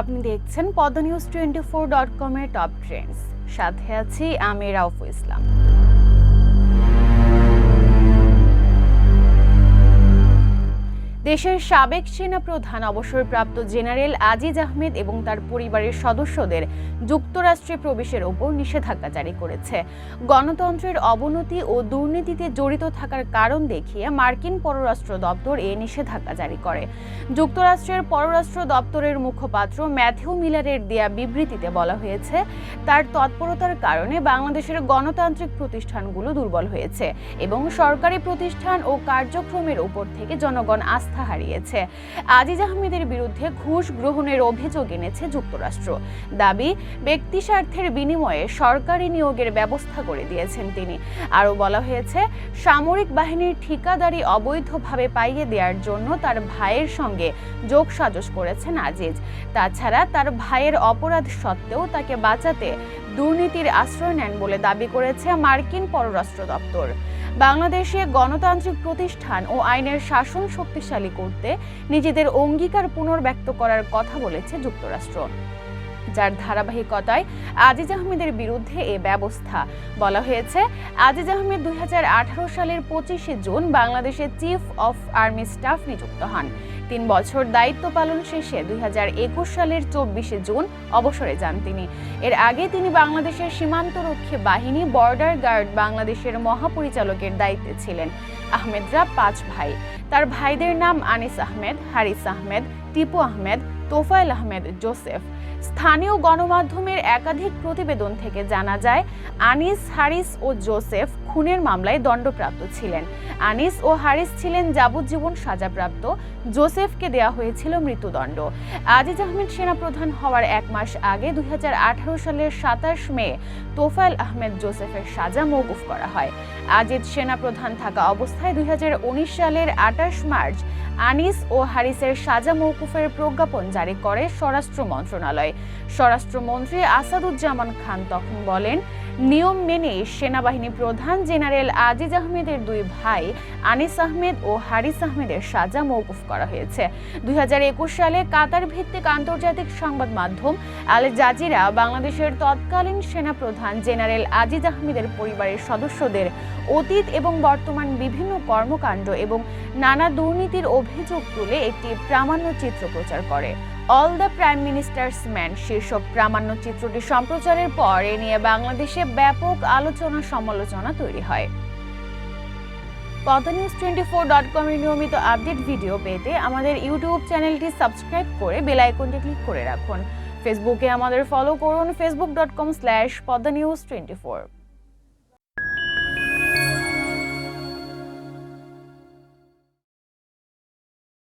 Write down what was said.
আপনি দেখছেন Padma news twenty four dot কমের টপ ট্রেন্ডস। সাথে আছি আমি রাউফু ইসলাম। দেশের সাবেক সেনা প্রধান অবসরপ্রাপ্ত জেনারেল আজিজ আহমেদ এবং তার পরিবারের সদস্যদের যুক্তরাষ্ট্রে প্রবেশের ওপর নিষেধাজ্ঞা জারি করেছে। গণতন্ত্রের অবনতি ও দুর্নীতিতে জড়িত থাকার কারণ দেখিয়ে মার্কিন পররাষ্ট্র দপ্তর এ নিষেধাজ্ঞা জারি করে। যুক্তরাষ্ট্রের পররাষ্ট্র দপ্তরের মুখপাত্র ম্যাথিউ মিলারের দেয়া বিবৃতিতে বলা হয়েছে, তার তৎপরতার কারণে বাংলাদেশের গণতান্ত্রিক প্রতিষ্ঠানগুলো দুর্বল হয়েছে এবং সরকারি প্রতিষ্ঠান ও কার্যক্রমের উপর থেকে জনগণ আস্থা হারিয়েছে। আজিজ আহমেদের বিরুদ্ধে ঘুষ গ্রহণের অভিযোগ এনেছে যুক্তরাষ্ট্র। দাবি, ব্যক্তি স্বার্থের বিনিময়ে সরকারি নিয়োগের ব্যবস্থা করে দিয়েছেন তিনি। আরও বলা হয়েছে, সামরিক বাহিনীর ঠিকাদারি অবৈধভাবে পাইয়ে দেওয়ার জন্য তার ভাইয়ের সঙ্গে যোগসাজশ করেছেন আজিজ। তাছাড়া তার ভাইয়ের অপরাধ সত্ত্বেও তাকে বাঁচাতে দুর্নীতির আশ্রয় নেন বলে দাবি করেছে মার্কিন পররাষ্ট্র দপ্তর। বাংলাদেশে গণতান্ত্রিক প্রতিষ্ঠান ও আইনের শাসন শক্তিশালী করতে নিজেদের অঙ্গীকার পুনর্ব্যক্ত করার কথা বলেছে যুক্তরাষ্ট্র। যার ধারাবাহিকতায় আজিজ আহমেদের বিরুদ্ধে এ ব্যবস্থা। বলা হয়েছে, আজিজ আহমেদ দুই হাজার আঠারো সালের পঁচিশে জুন বাংলাদেশের চিফ অফ আর্মি স্টাফ নিযুক্ত হন। তিন বছর দায়িত্ব পালন শেষে দুই হাজার একুশ সালের চব্বিশে জুন অবসরে যান তিনি। এর আগে তিনি বাংলাদেশের সীমান্তরক্ষী বাহিনী, বর্ডার গার্ড, বাংলাদেশের মহাপরিচালকের দায়িত্বে ছিলেন। আহমেদরা পাঁচ ভাই। তার ভাইদের নাম আনিস আহমেদ, হারিস আহমেদ, টিপু আহমেদ, তোফায়েল আহমেদ, জোসেফ। স্থানীয় গণমাধ্যমের একাধিক প্রতিবেদন থেকে জানা যায়, আনিস, হারিস ও জোসেফ খুনের মামলায় দণ্ডপ্রাপ্ত ছিলেন। আনিস ও হারিস ছিলেন যাবজ্জীবন সাজাপ্রাপ্ত। জোসেফকে দেয়া হয়েছিল মৃত্যুদণ্ড। আজিজ আহমেদ সেনাপ্রধান হওয়ার এক মাস আগে দুই হাজার আঠারো সালের সাতাশ মে তোফায়েল আহমেদ জোসেফের সাজা মৌকুফ করা হয়। আজিজ সেনাপ্রধান থাকা অবস্থায় দুই হাজার উনিশ সালের আঠাশ মার্চ আনিস ও হারিসের সাজা মৌকুফের প্রজ্ঞাপন জারি করে স্বরাষ্ট্র মন্ত্রণালয়। স্বরাষ্ট্রমন্ত্রী আসাদুজ্জামান খান তখন বলেন নিয়ম মেনে সেনাবাহিনী প্রধান জেনারেল আজিজ আহমেদের দুই ভাই আনিস আহমেদ ও হারিস আহমেদের সাজা মৌকুফ করা হয়েছে। দু হাজার একুশ সালে কাতার ভিত্তিক আন্তর্জাতিক সংবাদ মাধ্যম আল জাজিরা বাংলাদেশের তৎকালীন সেনাপ্রধান জেনারেল আজিজ আহমেদের পরিবারের সদস্যদের অতীত এবং বর্তমান বিভিন্ন কর্মকাণ্ড এবং নানা দুর্নীতির অভিযোগ তুলে একটি প্রামাণ্য চিত্র প্রচার করে। All the prime minister's man শীর্ষক প্রামাণ্য চিত্রটি সম্প্রচারের পর এ নিয়ে বাংলাদেশে ব্যাপক আলোচনা সমালোচনা তৈরি হয় পথ নিউজ টোয়েন্টি ফোর ডট কমের নিয়মিত আপডেট ভিডিও পেতে আমাদের ইউটিউব চ্যানেলটি সাবস্ক্রাইব করে বেল আইকনটি ক্লিক করে রাখুন ফেসবুকে আমাদের ফলো করুন Facebook dot com slash Padma news twenty four